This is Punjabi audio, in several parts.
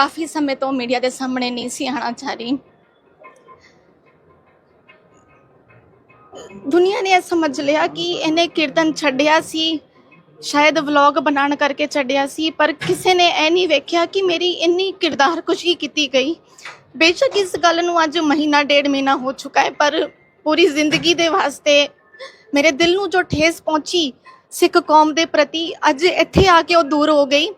ਕਾਫੀ ਸਮੇਂ ਤੋਂ ਮੀਡੀਆ ਦੇ ਸਾਹਮਣੇ ਨਹੀਂ ਸੀ ਆਣਾ ਚਾਹ ਰਹੀ ਦੁਨੀਆ ਨੇ ਇਹ ਸਮਝ ਲਿਆ ਕਿ ਇਹਨੇ ਕੀਰਤਨ ਛੱਡਿਆ ਸੀ, ਸ਼ਾਇਦ ਵਲੌਗ ਬਣਾਉਣ ਕਰਕੇ ਛੱਡਿਆ ਸੀ, ਪਰ ਕਿਸੇ ਨੇ ਇਹ ਨਹੀਂ ਵੇਖਿਆ ਕਿ ਮੇਰੀ ਇੰਨੀ ਕਿਰਦਾਰ ਕੁਸ਼ੀ ਕੀਤੀ ਗਈ। ਬੇਸ਼ੱਕ ਇਸ ਗੱਲ ਨੂੰ ਅੱਜ ਮਹੀਨਾ ਡੇਢ ਮਹੀਨਾ ਹੋ ਚੁੱਕਾ ਹੈ, ਪਰ ਪੂਰੀ ਜ਼ਿੰਦਗੀ ਦੇ ਵਾਸਤੇ ਮੇਰੇ ਦਿਲ ਨੂੰ ਜੋ ਠੇਸ ਪਹੁੰਚੀ ਸਿੱਖ ਕੌਮ ਦੇ ਪ੍ਰਤੀ, ਅੱਜ ਇੱਥੇ ਆ ਕੇ ਉਹ ਦੂਰ ਹੋ ਗਈ।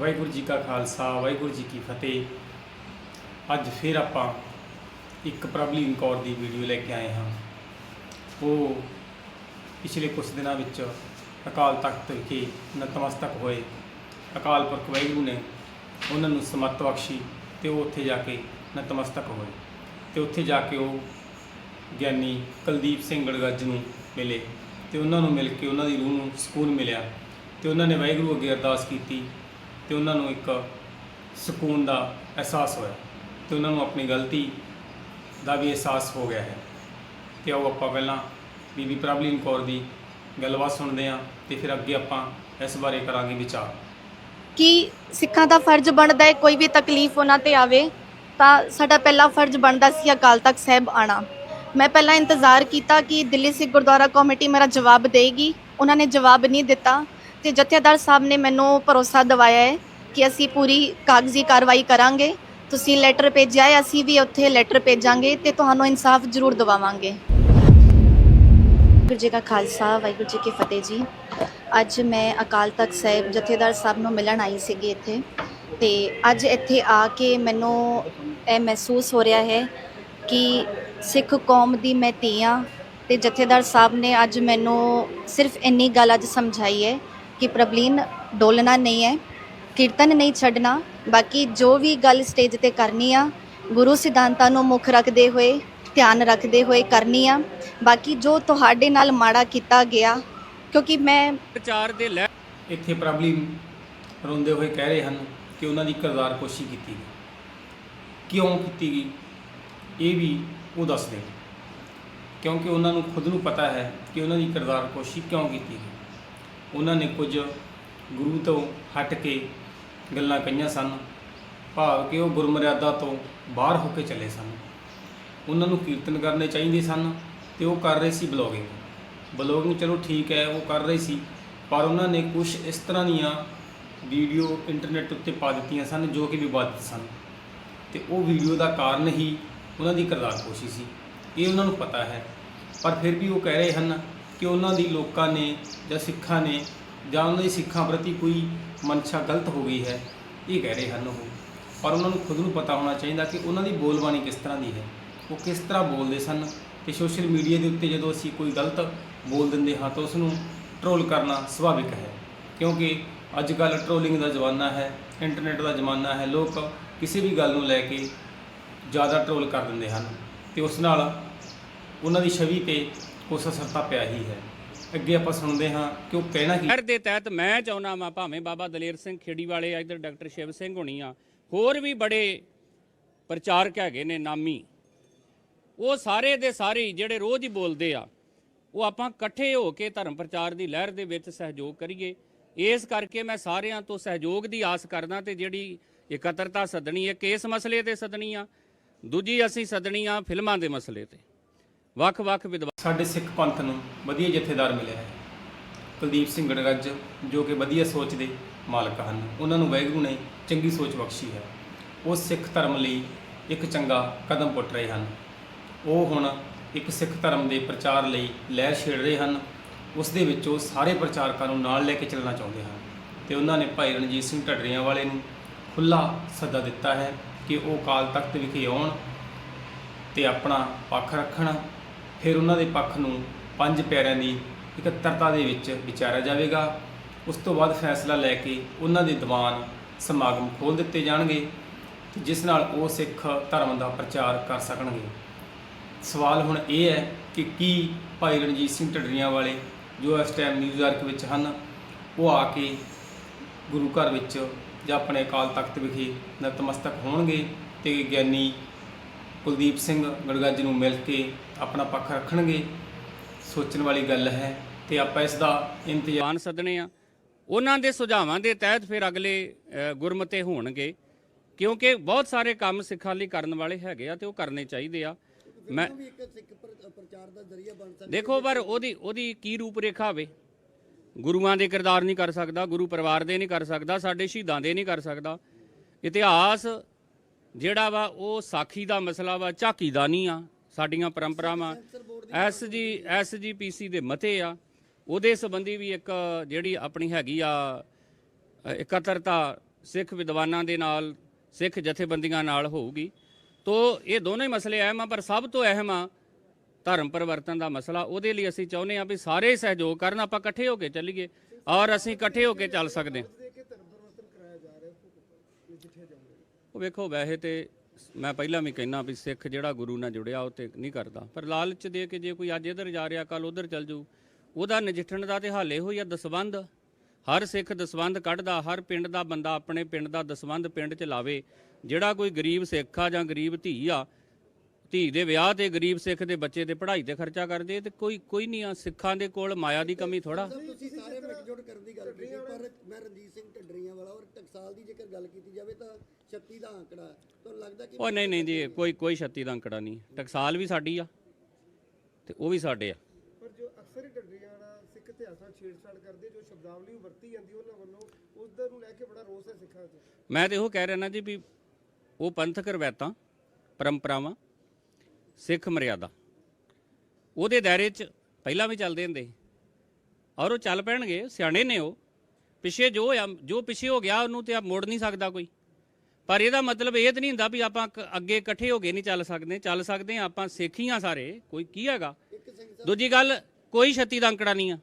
ਵਾਹਿਗੁਰੂ ਜੀ ਕਾ ਖਾਲਸਾ, ਵਾਹਿਗੁਰੂ ਜੀ ਕੀ ਫਤਿਹ। ਅੱਜ ਫਿਰ ਆਪਾਂ ਇੱਕ ਪ੍ਰਭਲੀਨ ਕੌਰ ਦੀ ਵੀਡੀਓ ਲੈ ਕੇ ਆਏ ਹਾਂ। ਉਹ ਪਿਛਲੇ ਕੁਝ ਦਿਨਾਂ ਵਿੱਚ ਅਕਾਲ ਤਖਤ ਵਿਖੇ ਨਤਮਸਤਕ ਹੋਏ। ਅਕਾਲ ਪੁਰਖ ਵਾਹਿਗੁਰੂ ਨੇ ਉਹਨਾਂ ਨੂੰ ਸਮੱਤ ਬਖਸ਼ੀ ਤੇ ਉਹ ਉੱਥੇ ਜਾ ਕੇ ਨਤਮਸਤਕ ਹੋਏ। ਤੇ ਉੱਥੇ ਜਾ ਕੇ ਉਹ ਗਿਆਨੀ ਕੁਲਦੀਪ ਸਿੰਘ ਗੜਗੱਜ ਨੂੰ ਮਿਲੇ। ਤੇ ਉਹਨਾਂ ਨੂੰ ਮਿਲ ਕੇ ਉਹਨਾਂ ਦੀ ਰੂਹ ਨੂੰ ਸਕੂਨ ਮਿਲਿਆ। ਤੇ ਉਹਨਾਂ ਨੇ ਵਾਹਿਗੁਰੂ ਅੱਗੇ ਅਰਦਾਸ ਕੀਤੀ ਤੇ ਉਹਨਾਂ ਨੂੰ ਇੱਕ ਸਕੂਨ ਦਾ ਅਹਿਸਾਸ ਹੋਇਆ ਤੇ ਉਹਨਾਂ ਨੂੰ ਆਪਣੀ ਗਲਤੀ ਦਾ ਵੀ ਅਹਿਸਾਸ ਹੋ ਗਿਆ ਹੈ। ਤੇ ਆਓ ਆਪਾਂ ਪਹਿਲਾਂ ਬੀਬੀ ਪ੍ਰਭਲੀਨ ਕੌਰ ਦੀ ਗੱਲਬਾਤ ਸੁਣਦੇ ਹਾਂ ਤੇ ਫਿਰ ਅੱਗੇ ਆਪਾਂ ਇਸ ਬਾਰੇ ਕਰਾਂਗੇ ਵਿਚਾਰ। ਕਿ ਸਿੱਖਾਂ ਦਾ ਫਰਜ਼ ਬਣਦਾ ਹੈ ਕੋਈ ਵੀ ਤਕਲੀਫ ਉਹਨਾਂ ਤੇ ਆਵੇ, ਤਾਂ ਸਾਡਾ ਪਹਿਲਾ ਫਰਜ਼ ਬਣਦਾ ਸੀ ਅਕਾਲ ਤਖਤ ਸਾਹਿਬ ਆਣਾ। ਮੈਂ ਪਹਿਲਾਂ ਇੰਤਜ਼ਾਰ ਕੀਤਾ ਕਿ ਦਿੱਲੀ ਸਿੱਖ ਗੁਰਦੁਆਰਾ ਕਮੇਟੀ ਮੇਰਾ ਜਵਾਬ ਦੇਗੀ, ਉਹਨਾਂ ਨੇ ਜਵਾਬ ਨਹੀਂ ਦਿੱਤਾ। ਤੇ ਜਥੇਦਾਰ ਸਾਹਿਬ ਨੇ ਮੈਨੂੰ ਭਰੋਸਾ ਦਿਵਾਇਆ ਹੈ ਕਿ ਅਸੀਂ ਪੂਰੀ ਕਾਗਜ਼ੀ ਕਾਰਵਾਈ ਕਰਾਂਗੇ। ਤੁਸੀਂ ਲੈਟਰ ਭੇਜਿਆ ਹੈ, ਅਸੀਂ ਵੀ ਉੱਥੇ ਲੈਟਰ ਭੇਜਾਂਗੇ ਤੇ ਤੁਹਾਨੂੰ ਇਨਸਾਫ ਜ਼ਰੂਰ ਦਿਵਾਵਾਂਗੇ। ਵਾਹਿਗੁਰੂ ਜੀ ਕਾ ਖਾਲਸਾ, ਵਾਹਿਗੁਰੂ ਜੀ ਕੀ ਫਤਿਹ ਜੀ। ਅੱਜ ਮੈਂ ਅਕਾਲ ਤਖਤ ਸਾਹਿਬ ਜਥੇਦਾਰ ਸਾਹਿਬ ਨੂੰ ਮਿਲਣ ਆਈ ਸੀਗੀ ਇੱਥੇ ਤੇ ਅੱਜ ਇੱਥੇ ਆ ਕੇ ਮੈਨੂੰ ਇਹ ਮਹਿਸੂਸ ਹੋ ਰਿਹਾ ਹੈ ਕਿ ਸਿੱਖ ਕੌਮ ਦੀ ਮੈਂ ਧੀ ਹਾਂ ਤੇ ਜਥੇਦਾਰ ਸਾਹਿਬ ਨੇ ਅੱਜ ਮੈਨੂੰ ਸਿਰਫ ਇੰਨੀ ਗੱਲ ਅੱਜ ਸਮਝਾਈ ਹੈ ਕਿ ਪ੍ਰਬਲੀਨ ਡੋਲਣਾ ਨਹੀਂ ਹੈ ਕੀਰਤਨ ਨਹੀਂ ਛੱਡਣਾ ਬਾਕੀ ਜੋ ਵੀ ਗੱਲ ਸਟੇਜ ਤੇ ਕਰਨੀ ਆ ਗੁਰੂ ਸਿਧਾਂਤਾਂ ਨੂੰ ਮੁੱਖ ਰੱਖਦੇ ਹੋਏ ਧਿਆਨ ਰੱਖਦੇ ਹੋਏ ਕਰਨੀ ਆ। ਬਾਕੀ ਜੋ ਤੁਹਾਡੇ ਨਾਲ ਮਾੜਾ ਕੀਤਾ ਗਿਆ ਕਿਉਂਕਿ ਮੈਂ ਪ੍ਰਚਾਰ ਦੇ ਲੈ ਇੱਥੇ ਪ੍ਰਭਲੀਨ ਰੋਂਦੇ ਹੋਏ ਕਹਿ ਰਹੇ ਹਨ ਕਿ ਉਹਨਾਂ ਦੀ ਕਿਰਦਾਰ ਕੋਸ਼ੀ ਕੀਤੀ ਗਈ। ਕਿਉਂ ਕੀਤੀ ਗਈ? ਇਹ ਵੀ ਉਹ ਦੱਸਦੇ ਕਿਉਂਕਿ ਉਹਨਾਂ ਨੂੰ ਖੁਦ ਨੂੰ ਪਤਾ ਹੈ ਕਿ ਉਹਨਾਂ ਦੀ ਕਿਰਦਾਰ ਕੋਸ਼ੀ ਕਿਉਂ ਕੀਤੀ ਗਈ। ਉਹਨਾਂ ਨੇ ਕੁਝ ਗੁਰੂ ਤੋਂ ਹਟ ਕੇ ਗੱਲਾਂ ਕਹੀਆਂ ਸਨ, ਭਾਵ ਕਿ ਉਹ ਗੁਰਮਰਿਆਦਾ ਤੋਂ ਬਾਹਰ ਹੋ ਕੇ ਚੱਲੇ ਸਨ। ਉਹਨਾਂ ਨੂੰ ਕੀਰਤਨ ਕਰਨੇ ਚਾਹੀਦੇ ਸਨ ਤੇ ਉਹ ਕਰ ਰਹੇ ਸੀ ਬਲੌਗਿੰਗ। ਬਲੌਗਿੰਗ ਚਲੋ ਠੀਕ ਹੈ, ਉਹ ਕਰ ਰਹੇ ਸੀ, ਪਰ ਉਹਨਾਂ ਨੇ ਕੁਝ ਇਸ ਤਰ੍ਹਾਂ ਦੀਆਂ ਵੀਡੀਓ ਇੰਟਰਨੈਟ ਉੱਤੇ ਪਾ ਦਿੱਤੀਆਂ ਸਨ ਜੋ ਕਿ ਵਿਵਾਦਿਤ ਸਨ। ਤੇ ਉਹ ਵੀਡੀਓ ਦਾ ਕਾਰਨ ਹੀ ਉਹਨਾਂ ਦੀ ਕਿਰਦਾਰ ਕੋਸ਼ੀ ਸੀ। ਇਹ ਉਹਨਾਂ ਨੂੰ ਪਤਾ ਹੈ, ਪਰ ਫਿਰ ਵੀ ਉਹ ਕਹਿ ਰਹੇ ਹਨ ਕਿ ਉਹਨਾਂ ਦੀ ਲੋਕਾਂ ਨੇ ਜਾਂ ਸਿੱਖਾਂ ਨੇ ਜਾਂ ਉਹਨਾਂ ਦੀ ਸਿੱਖਾਂ ਪ੍ਰਤੀ ਕੋਈ ਮਨਸ਼ਾ ਗਲਤ ਹੋ ਗਈ ਹੈ, ਇਹ ਕਹਿ ਰਹੇ ਹਨ ਉਹ। ਪਰ ਉਹਨਾਂ ਨੂੰ ਖੁਦ ਨੂੰ ਪਤਾ ਹੋਣਾ ਚਾਹੀਦਾ ਕਿ ਉਹਨਾਂ ਦੀ ਬੋਲਬਾਣੀ ਕਿਸ ਤਰ੍ਹਾਂ ਦੀ ਹੈ। ਉਹ ਕਿਸ ਤਰ੍ਹਾਂ ਬੋਲਦੇ ਸਨ ਤੇ ਸੋਸ਼ਲ ਮੀਡੀਆ ਦੇ ਉੱਤੇ ਜਦੋਂ ਅਸੀਂ ਕੋਈ ਗਲਤ ਬੋਲ ਦਿੰਦੇ ਹਾਂ ਤਾਂ ਉਸ ਨੂੰ ਟਰੋਲ ਕਰਨਾ ਸੁਭਾਵਿਕ ਹੈ। ਕਿਉਂਕਿ ਅੱਜ ਕੱਲ੍ਹ ਟਰੋਲਿੰਗ ਦਾ ਜ਼ਮਾਨਾ ਹੈ ਇੰਟਰਨੈਟ ਦਾ ਜ਼ਮਾਨਾ ਹੈ, ਲੋਕ ਕਿਸੇ ਵੀ ਗੱਲ ਨੂੰ ਲੈ ਕੇ ਜ਼ਿਆਦਾ ਟਰੋਲ ਕਰ ਦਿੰਦੇ ਹਨ ਤੇ ਉਸ ਨਾਲ ਉਹਨਾਂ ਦੀ ਛਵੀ ਤੇ ਉਸ ਅਸਰ ਪਿਆ ਹੀ ਹੈ। ਅੱਗੇ ਆਪਾਂ ਸੁਣਦੇ ਹਾਂ ਕਿ ਉਹ ਕਹਿਣਾ ਕੀ ਲਹਿਰ ਦੇ ਤਹਿਤ ਮੈਂ ਚਾਹੁੰਦਾ ਵਾਂ ਭਾਵੇਂ ਬਾਬਾ ਦਲੇਰ ਸਿੰਘ ਖੇੜੀ ਵਾਲੇ ਆ, ਇੱਧਰ ਡਾਕਟਰ ਸ਼ਿਵ ਸਿੰਘ ਹੋਣੀ ਆ, ਹੋਰ ਵੀ ਬੜੇ ਪ੍ਰਚਾਰਕ ਹੈਗੇ ਨੇ ਨਾਮੀ। ਉਹ ਸਾਰੇ ਦੇ ਸਾਰੇ ਜਿਹੜੇ ਰੋਜ਼ ਹੀ ਬੋਲਦੇ ਆ, ਉਹ ਆਪਾਂ ਇਕੱਠੇ ਹੋ ਕੇ ਧਰਮ ਪ੍ਰਚਾਰ ਦੀ ਲਹਿਰ ਦੇ ਵਿੱਚ ਸਹਿਯੋਗ ਕਰੀਏ। ਇਸ ਕਰਕੇ ਮੈਂ ਸਾਰਿਆਂ ਤੋਂ ਸਹਿਯੋਗ ਦੀ ਆਸ ਕਰਦਾ ਤੇ ਜਿਹੜੀ ਇਕੱਤਰਤਾ ਸੱਦਣੀ ਹੈ, ਕਿਸ ਮਸਲੇ ਤੇ ਸੱਦਣੀ ਆ, ਦੂਜੀ ਅਸੀਂ ਸੱਦਣੀ ਆ ਫਿਲਮਾਂ ਦੇ ਮਸਲੇ ਤੇ। ਵੱਖ-ਵੱਖ ਵਿਦਵਾਨ ਸਾਡੇ ਸਿੱਖ ਪੰਥ ਨੂੰ ਵਧੀਆ ਜਥੇਦਾਰ ਮਿਲਿਆ ਹੈ। ਕੁਲਦੀਪ ਸਿੰਘ ਗੜਗੱਜ ਜੋ ਕਿ ਵਧੀਆ ਸੋਚ ਦੇ ਮਾਲਕ ਹਨ, ਉਹਨਾਂ ਨੂੰ ਵਾਹਿਗੁਰੂ ਨੇ ਚੰਗੀ ਸੋਚ ਬਖਸ਼ੀ ਹੈ। ਉਹ ਸਿੱਖ ਧਰਮ ਲਈ ਇੱਕ ਚੰਗਾ ਕਦਮ ਪੁੱਟ ਰਹੇ ਹਨ। ਉਹ ਹੁਣ ਇੱਕ ਸਿੱਖ ਧਰਮ ਦੇ ਪ੍ਰਚਾਰ ਲਈ ਲਹਿਰ ਛੇੜ ਰਹੇ ਹਨ। ਉਸ ਦੇ ਵਿੱਚ ਉਹ ਸਾਰੇ ਪ੍ਰਚਾਰਕਾਂ ਨੂੰ ਨਾਲ ਲੈ ਕੇ ਚੱਲਣਾ ਚਾਹੁੰਦੇ ਹਨ ਤੇ ਉਹਨਾਂ ਨੇ ਭਾਈ ਰਣਜੀਤ ਸਿੰਘ ਢੱਡਰੀਆਂ ਵਾਲੇ ਨੂੰ ਖੁੱਲਾ ਸੱਦਾ ਦਿੱਤਾ ਹੈ ਕਿ ਉਹ ਕਾਲ ਤਖਤ ਵਿਖੇ ਆਉਣ ਤੇ ਆਪਣਾ ਪੱਖ ਰੱਖਣ ਫਿਰ ਉਹਨਾਂ ਦੇ ਪੱਖ ਨੂੰ ਪੰਜ ਪਿਆਰਿਆਂ ਦੀ ਇਕੱਤਰਤਾ ਦੇ ਵਿੱਚ ਵਿਚਾਰਿਆ ਜਾਵੇਗਾ। ਉਸ ਤੋਂ ਬਾਅਦ ਫੈਸਲਾ ਲੈ ਕੇ ਉਹਨਾਂ ਦੇ ਦੀਵਾਨ ਸਮਾਗਮ ਖੋਲ ਦਿੱਤੇ ਜਾਣਗੇ ਜਿਸ ਨਾਲ ਉਹ ਸਿੱਖ ਧਰਮ ਦਾ ਪ੍ਰਚਾਰ ਕਰ ਸਕਣਗੇ। ਸਵਾਲ ਹੁਣ ਇਹ ਹੈ ਕਿ ਕੀ ਭਾਈ ਰਣਜੀਤ ਸਿੰਘ ਢੱਡਰੀਆਂ ਵਾਲੇ ਜੋ ਇਸ ਟਾਈਮ ਨਿਊਯਾਰਕ ਵਿੱਚ ਹਨ, ਉਹ ਆ ਕੇ ਗੁਰੂ ਘਰ ਵਿੱਚ ਜਾਂ ਆਪਣੇ ਅਕਾਲ ਤਖਤ ਵਿਖੇ ਨਤਮਸਤਕ ਹੋਣਗੇ ਤੇ ਗਿਆਨੀ ਕੁਲਦੀਪ ਸਿੰਘ ਗੜਗੱਜ ਨੂੰ ਮਿਲ ਕੇ ਆਪਣਾ ਪੱਖ ਰੱਖਣਗੇ। ਸੋਚਣ ਵਾਲੀ ਗੱਲ ਹੈ ਤੇ ਆਪਾਂ ਇਸ ਦਾ ਇੰਤਜ਼ਾਰ ਸੱਦਣੇ ਆ। ਉਹਨਾਂ ਦੇ ਸੁਝਾਵਾਂ ਦੇ ਤਹਿਤ ਫਿਰ ਅਗਲੇ ਗੁਰਮਤੇ ਹੋਣਗੇ। ਕਿਉਂਕਿ ਬਹੁਤ ਸਾਰੇ ਕੰਮ ਸਿੱਖਾਂ ਲਈ ਕਰਨ ਵਾਲੇ ਹੈਗੇ ਆ ਤੇ ਉਹ ਕਰਨੇ ਚਾਹੀਦੇ ਆ। ਮੈਂ ਵੀ ਇੱਕ ਸਿੱਖ ਪ੍ਰ- ਪ੍ਰਚਾਰ ਦਾ ਜ਼ਰੀਆ ਬਣ ਸਕਦਾ ਦੇਖੋ ਪਰ ਉਹਦੀ ਉਹਦੀ ਕੀ ਰੂਪ ਰੇਖਾ ਹੋਵੇ ਗੁਰੂਆਂ ਦੇ ਕਿਰਦਾਰ ਨਹੀਂ ਕਰ ਸਕਦਾ ਗੁਰੂ ਪਰਿਵਾਰ ਦੇ ਨਹੀਂ ਕਰ ਸਕਦਾ ਸਾਡੇ ਸ਼ਹੀਦਾਂ ਦੇ ਨਹੀਂ ਕਰ ਸਕਦਾ। ਇਤਿਹਾਸ ਜਿਹੜਾ ਵਾ ਉਹ ਸਾਖੀ ਦਾ ਮਸਲਾ ਵਾ ਝਾਕੀ ਦਾ ਨਹੀਂ ਆ। ਸਾਡੀਆਂ ਪਰੰਪਰਾਵਾਂ, ਐਸ ਜੀ ਐਸ ਜੀ ਪੀਸੀ ਦੇ ਮਤੇ ਆ। ਉਹਦੇ ਸੰਬੰਧੀ ਵੀ ਇੱਕ ਜਿਹੜੀ ਆਪਣੀ ਹੈਗੀ ਆ, ਇਕੱਤਰਤਾ ਸਿੱਖ ਵਿਦਵਾਨਾਂ ਦੇ ਨਾਲ, ਸਿੱਖ ਜਥੇਬੰਦੀਆਂ ਨਾਲ ਹੋਊਗੀ। ਤੋ ਇਹ ਦੋਨੋਂ ਮਸਲੇ ਅਹਿਮ ਆ, ਪਰ ਸਭ ਤੋਂ ਅਹਿਮ ਆ ਧਰਮ ਪਰਿਵਰਤਨ ਦਾ ਮਸਲਾ। ਉਹਦੇ ਲਈ ਅਸੀਂ ਚਾਹੁੰਦੇ ਹਾਂ ਵੀ ਸਾਰੇ ਸਹਿਯੋਗ ਕਰਨ, ਆਪਾਂ ਇਕੱਠੇ ਹੋ ਕੇ ਚੱਲੀਏ ਔਰ ਅਸੀਂ ਇਕੱਠੇ ਹੋ ਕੇ ਚੱਲ ਸਕਦੇ ਹਾਂ। ਉਹ ਵੇਖੋ, ਵੈਸੇ ਤੇ ਮੈਂ ਪਹਿਲਾਂ ਵੀ ਕਹਿਣਾ ਵੀ ਸਿੱਖ ਜਿਹੜਾ ਗੁਰੂ ਨਾਲ ਜੁੜਿਆ ਉਹ ਤੇ ਨਹੀਂ ਕਰਦਾ। ਪਰ ਲਾਲਚ ਦੇ ਕੇ ਜੇ ਕੋਈ ਅੱਜ ਇੱਧਰ ਜਾ ਰਿਹਾ ਕੱਲ ਉੱਧਰ ਚੱਲ ਜਾਊ, ਉਹਦਾ ਨਜਿੱਠਣ ਦਾ ਤੇ ਹਾਲੇ ਹੋਈ ਆ, ਦਸਵੰਧ। ਹਰ ਸਿੱਖ ਦਸਵੰਧ ਕੱਢਦਾ, ਹਰ ਪਿੰਡ ਦਾ ਬੰਦਾ ਆਪਣੇ ਪਿੰਡ ਦਾ ਦਸਵੰਧ ਪਿੰਡ 'ਚ ਲਾਵੇ। ਜਿਹੜਾ ਕੋਈ ਗਰੀਬ ਸਿੱਖ ਆ ਜਾਂ ਗਰੀਬ ਧੀ ਆ, ਧੀ ਦੇ ਵਿਆਹ ਤੇ ਗਰੀਬ ਸਿੱਖ ਦੇ ਬੱਚੇ 'ਤੇ ਪੜ੍ਹਾਈ ਤੇ ਖਰਚਾ ਕਰਦੇ, ਤੇ ਕੋਈ ਕੋਈ ਨਹੀਂ ਆ, ਸਿੱਖਾਂ ਦੇ ਕੋਲ ਮਾਇਆ ਦੀ ਕਮੀ ਥੋੜਾ ਇਕਜੁੱਟ ਕਰਨ ਦੀ ਗੱਲ ਕੀਤੀ ਪਰ ਮੈਂ ਰਣਜੀਤ ਸਿੰਘ ਢੱਡਰੀਆਂ ਵਾਲਾ ਔਰ ਟਕਸਾਲ ਦੀ ਜੇਕਰ ਗੱਲ ਕੀਤੀ ਜਾਵੇ ਤਾਂ 36 ਦਾ ਹੈ। ਤੁਹਾਨੂੰ ਲੱਗਦਾ ਕਿ ਉਹ ਨਹੀਂ ਨਹੀਂ ਜੀ ਕੋਈ ਕੋਈ ਛੱਤੀ ਦਾ ਅੰਕੜਾ ਨਹੀਂ ਟਕਸਾਲ ਵੀ ਸਾਡੀ ਆ ਤੇ ਉਹ ਵੀ ਸਾਡੇ ਆ ਪਰ ਜੋ ਅਕਸਰ ਹੀ ਢੱਡਰੀਆਂ ਨਾਲ ਸਿੱਖ ਇਤਿਹਾਸ ਨਾਲ ਛੇੜਛਾੜ ਕਰਦੇ ਜੋ ਸ਼ਬਦਾਵਲੀ ਵਰਤੀ ਜਾਂਦੀ ਉਹਨਾਂ ਵੱਲੋਂ ਉਸ ਦਾ ਨੂੰ ਲੈ ਕੇ ਬੜਾ ਰੋਸ ਹੈ ਸਿੱਖਾਂ 'ਚ ਮੈਂ ਤੇ ਉਹ ਕਹਿ ਰਿਹਾ ਨਾ ਜੀ ਵੀ ਉਹ ਪੰਥਕ ਰਵਾਇਤਾਂ ਪਰੰਪਰਾਵਾਂ ਸਿੱਖ ਮਰਿਆਦਾ ਉਹਦੇ ਦਾਇਰੇ 'ਚ ਪਹਿਲਾਂ ਵੀ ਚੱਲਦੇ ਹੁੰਦੇ ਸੀ। ਔਰ ਉਹ ਚੱਲ ਪੈਣਗੇ, ਸਿਆਣੇ ਨੇ ਉਹ। ਪਿੱਛੇ ਜੋ ਹੋਇਆ, ਜੋ ਪਿੱਛੇ ਹੋ ਗਿਆ, ਉਹਨੂੰ ਤੇ ਆ ਮੋੜ ਨਹੀਂ ਸਕਦਾ ਕੋਈ। ਪਰ ਇਹਦਾ ਮਤਲਬ ਇਹ ਤਾਂ ਨਹੀਂ ਹੁੰਦਾ ਵੀ ਆਪਾਂ ਕ- ਅੱਗੇ ਇਕੱਠੇ ਹੋ ਕੇ ਨਹੀਂ ਚੱਲ ਸਕਦੇ। ਚੱਲ ਸਕਦੇ ਹਾਂ ਆਪਾਂ ਸਿੱਖੀਆਂ ਸਾਰੇ, ਕੋਈ ਕੀ ਹੈਗਾ। ਦੂਜੀ ਗੱਲ, ਕੋਈ ਛੱਤੀ ਦਾ ਅੰਕੜਾ ਨਹੀਂ ਆ।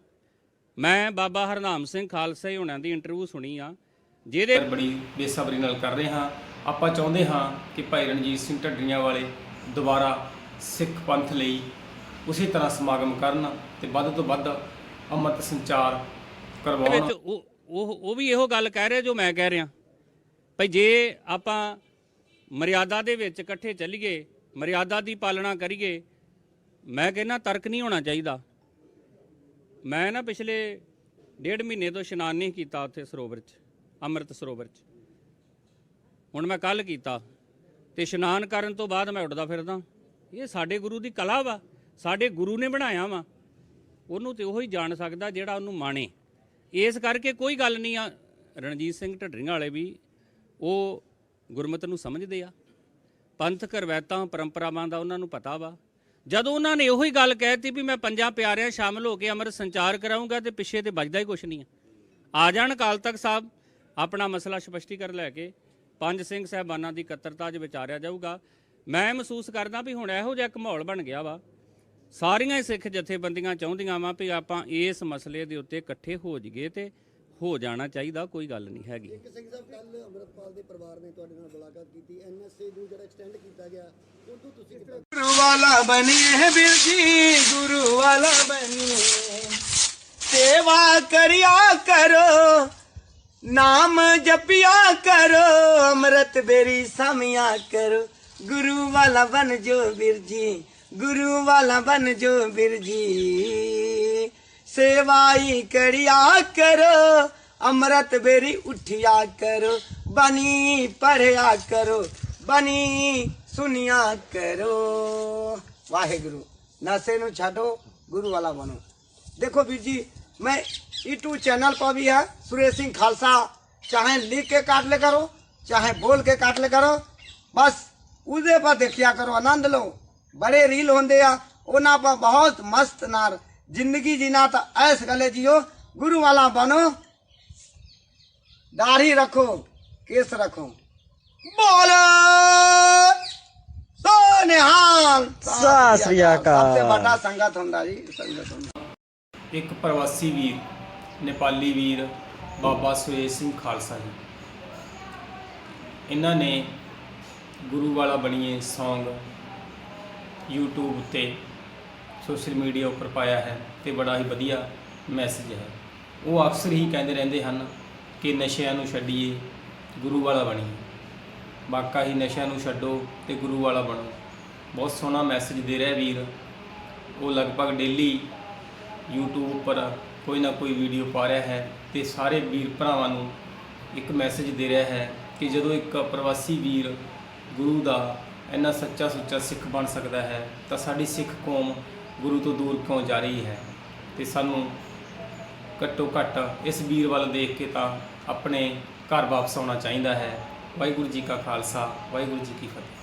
ਮੈਂ ਬਾਬਾ ਹਰਨਾਮ ਸਿੰਘ ਖਾਲਸਾ ਜੀ ਹੁਣਾਂ ਦੀ ਇੰਟਰਵਿਊ ਸੁਣੀ ਆ, ਜਿਹਦੇ ਬੜੀ ਬੇਸਬਰੀ ਨਾਲ ਕਰ ਰਹੇ ਹਾਂ। ਆਪਾਂ ਚਾਹੁੰਦੇ ਹਾਂ ਕਿ ਭਾਈ ਰਣਜੀਤ ਸਿੰਘ ਢੱਡਰੀਆਂ ਵਾਲੇ ਦੁਬਾਰਾ ਸਿੱਖ ਪੰਥ ਲਈ ਉਸੇ ਤਰ੍ਹਾਂ ਸਮਾਗਮ ਕਰਨ ਤੇ ਵੱਧ ਤੋਂ ਵੱਧ ਅੰਮ੍ਰਿਤ ਸੰਚਾਰ ਦੇ ਕਰਵਾਉਣ ਵਿੱਚ ਉਹ ਉਹ ਉਹ ਵੀ ਇਹੋ ਗੱਲ ਕਹਿ ਰਿਹਾ ਜੋ ਮੈਂ ਕਹਿ ਰਿਹਾ। ਭਈ ਜੇ ਆਪਾਂ ਮਰਿਆਦਾ ਦੇ ਵਿੱਚ ਇਕੱਠੇ ਚੱਲੀਏ, ਮਰਿਆਦਾ ਦੀ ਪਾਲਣਾ ਕਰੀਏ, ਮੈਂ ਕਹਿੰਦਾ ਤਰਕ ਨਹੀਂ ਹੋਣਾ ਚਾਹੀਦਾ। ਮੈਂ ਨਾ ਪਿਛਲੇ ਡੇਢ ਮਹੀਨੇ ਤੋਂ ਇਸ਼ਨਾਨ ਨਹੀਂ ਕੀਤਾ ਉੱਥੇ ਸਰੋਵਰ 'ਚ, ਅੰਮ੍ਰਿਤ ਸਰੋਵਰ 'ਚ। ਹੁਣ ਮੈਂ ਕੱਲ ਕੀਤਾ ਤੇ ਇਸ਼ਨਾਨ ਕਰਨ ਤੋਂ ਬਾਅਦ ਮੈਂ ਉੱਡਦਾ ਫਿਰਦਾ। ਇਹ ਸਾਡੇ ਗੁਰੂ ਦੀ ਕਲਾ ਵਾ, ਸਾਡੇ ਗੁਰੂ ਨੇ ਬਣਾਇਆ ਵਾ। ਉਹਨੂੰ ਤੇ ਉਹੀ ਜਾਣ ਸਕਦਾ ਜਿਹੜਾ ਉਹਨੂੰ ਮਾਣੇ। ਇਸ ਕਰਕੇ ਕੋਈ ਗੱਲ ਨਹੀਂ ਆ। ਰਣਜੀਤ ਸਿੰਘ ਢੱਡਰੀਆਂ ਵਾਲੇ ਵੀ ਉਹ ਗੁਰਮਤ ਨੂੰ ਸਮਝਦੇ ਆ। ਪੰਥਕ ਰਵਾਇਤਾਂ ਪਰੰਪਰਾਵਾਂ ਦਾ ਉਹਨਾਂ ਨੂੰ ਪਤਾ ਵਾ। ਜਦੋਂ ਉਹਨਾਂ ਨੇ ਉਹੀ ਗੱਲ ਕਹਿਤੀ ਵੀ ਮੈਂ ਪੰਜਾਂ ਪਿਆਰਿਆਂ ਸ਼ਾਮਲ ਹੋ ਕੇ ਅੰਮ੍ਰਿਤ ਸੰਚਾਰ ਕਰਾਉਂਗਾ ਤੇ ਪਿੱਛੇ ਤੇ ਵੱਜਦਾ ਹੀ ਕੁਛ ਨਹੀਂ ਆ। ਆ ਜਾਣ ਅਕਾਲ ਤਖਤ ਸਾਹਿਬ, ਆਪਣਾ ਮਸਲਾ ਸਪਸ਼ਟੀਕਰਨ ਲੈ ਕੇ ਪੰਜ ਸਿੰਘ ਸਾਹਿਬਾਨਾਂ ਦੀ ਇਕੱਤਰਤਾ 'ਚ ਵਿਚਾਰਿਆ ਜਾਊਗਾ। ਮੈਂ ਮਹਿਸੂਸ ਕਰਦਾ ਵੀ ਹੁਣ ਇਹੋ ਜਿਹਾ ਇੱਕ ਮਾਹੌਲ ਬਣ ਗਿਆ ਵਾ। ਸਾਰੀਆਂ ਸਿੱਖ ਜਥੇਬੰਦੀਆਂ ਚਾਹੁੰਦੀਆਂ ਵਾਂ ਵੀ ਆਪਾਂ ਇਸ ਮਸਲੇ ਦੇ ਉੱਤੇ ਇਕੱਠੇ ਹੋ ਜਾਈਏ ਤੇ ਹੋ ਜਾਣਾ ਚਾਹੀਦਾ ਕੋਈ ਗੱਲ ਨਹੀਂ ਹੈਗੀ। ਇੱਕ ਸਿੰਘ ਸਾਹਿਬ ਕੱਲ ਅਮਰਪਾਲ ਦੇ ਪਰਿਵਾਰ ਨੇ ਤੁਹਾਡੇ ਨਾਲ ਮੁਲਾਕਾਤ ਕੀਤੀ ਐਨਐਸਏ ਨੂੰ ਜਿਹੜਾ ਐਕਸਟੈਂਡ ਕੀਤਾ ਗਿਆ ਉਦੋਂ ਤੁਸੀਂ ਗੁਰੂ ਵਾਲਾ ਬਣੀਏ ਵੀਰ ਜੀ ਗੁਰੂ ਵਾਲਾ ਬਣੀਏ। ਸੇਵਾ ਕਰਿਆ ਕਰੋ ਨਾਮ ਜਪਿਆ ਕਰੋ ਅੰਮ੍ਰਿਤ ਬੇਰੀ ਸਮਿਆ ਕਰੋ। ਗੁਰੂ ਵਾਲਾ ਬਣ ਜੋ ਵੀਰ ਜੀ। गुरु वाला बन जो बिरजी। सेवाई करिया करो, अमृत बेरी उठिया करो, बनी पढ़िया करो, बनी सुनिया करो। वाहे गुरु नशे न छो गुरु वाला बनो। देखो बीर जी मैं यूट्यूब चैनल पर भी है, सुरेश सिंह खालसा। चाहे लिख के काट ले करो, चाहे बोल के काट ले करो, बस उदय पर देखिया करो, आनंद लो। ਬੜੇ ਰੀਲ ਹੁੰਦੇ ਆ ਉਹਨਾਂ ਪਰ ਬਹੁਤ ਮਸਤ ਨਾਲ ਜ਼ਿੰਦਗੀ ਜੀਣਾ ਤਾਂ ਐਸ ਗਲੇ ਜਿਓ ਗੁਰੂ ਵਾਲਾ ਬਣੋ ਦਾੜੀ ਰੱਖੋ ਕੇਸ ਰੱਖੋ। ਬੋਲ ਸੋ ਨਿਹਾਲ ਸਤਿ ਸਭ ਤੋਂ ਵੱਡਾ ਸੰਗਤ ਹੁੰਦਾ ਜੀ ਸੰਗਤ ਇੱਕ ਪ੍ਰਵਾਸੀ ਵੀਰ ਨੇਪਾਲੀ ਵੀਰ ਬਾਬਾ ਸੁਏ ਸਿੰਘ ਖਾਲਸਾ ਜੀ। ਇਹਨਾਂ ਨੇ ਗੁਰੂ ਵਾਲਾ ਬਣੀਏ ਸੌਂਗ YouTube ਉੱਤੇ ਸੋਸ਼ਲ ਮੀਡੀਆ ਉੱਪਰ ਪਾਇਆ ਹੈ ਤੇ ਬੜਾ ਹੀ ਵਧੀਆ ਮੈਸੇਜ ਹੈ। ਉਹ ਅਕਸਰ ਹੀ ਕਹਿੰਦੇ ਰਹਿੰਦੇ ਹਨ ਕਿ ਨਸ਼ਿਆਂ ਨੂੰ ਛੱਡੀਏ, ਗੁਰੂ ਵਾਲਾ ਬਣੀਏ। ਵਾਕਾ ਹੀ ਨਸ਼ਿਆਂ ਨੂੰ ਛੱਡੋ ਤੇ ਗੁਰੂ ਵਾਲਾ ਬਣੋ। ਬਹੁਤ ਸੋਹਣਾ ਮੈਸੇਜ ਦੇ ਰਿਹਾ ਵੀਰ। ਉਹ ਲਗਭਗ ਡੇਲੀ YouTube ਉੱਪਰ ਕੋਈ ਨਾ ਕੋਈ ਵੀਡੀਓ ਪਾ ਰਿਹਾ ਹੈ ਤੇ ਸਾਰੇ ਵੀਰ ਭਰਾਵਾਂ ਨੂੰ ਇੱਕ ਮੈਸੇਜ ਦੇ ਰਿਹਾ ਹੈ ਕਿ ਜਦੋਂ ਇੱਕ ਪ੍ਰਵਾਸੀ ਵੀਰ ਗੁਰੂ ਦਾ ਇੰਨਾ ਸੱਚਾ ਸੁੱਚਾ ਸਿੱਖ ਬਣ ਸਕਦਾ ਹੈ, ਤਾਂ ਸਾਡੀ ਸਿੱਖ ਕੌਮ ਗੁਰੂ ਤੋਂ ਦੂਰ ਕਿਉਂ ਜਾ ਰਹੀ ਹੈ? ਤੇ ਸਾਨੂੰ ਘੱਟੋ ਘੱਟ ਇਸ ਵੀਰ ਵੱਲ ਦੇਖ ਕੇ ਤਾਂ ਆਪਣੇ ਘਰ ਵਾਪਸ ਆਉਣਾ ਚਾਹੀਦਾ ਹੈ। ਵਾਹਿਗੁਰੂ ਜੀ ਕਾ ਖਾਲਸਾ, ਵਾਹਿਗੁਰੂ ਜੀ ਕੀ ਫਤਿਹ।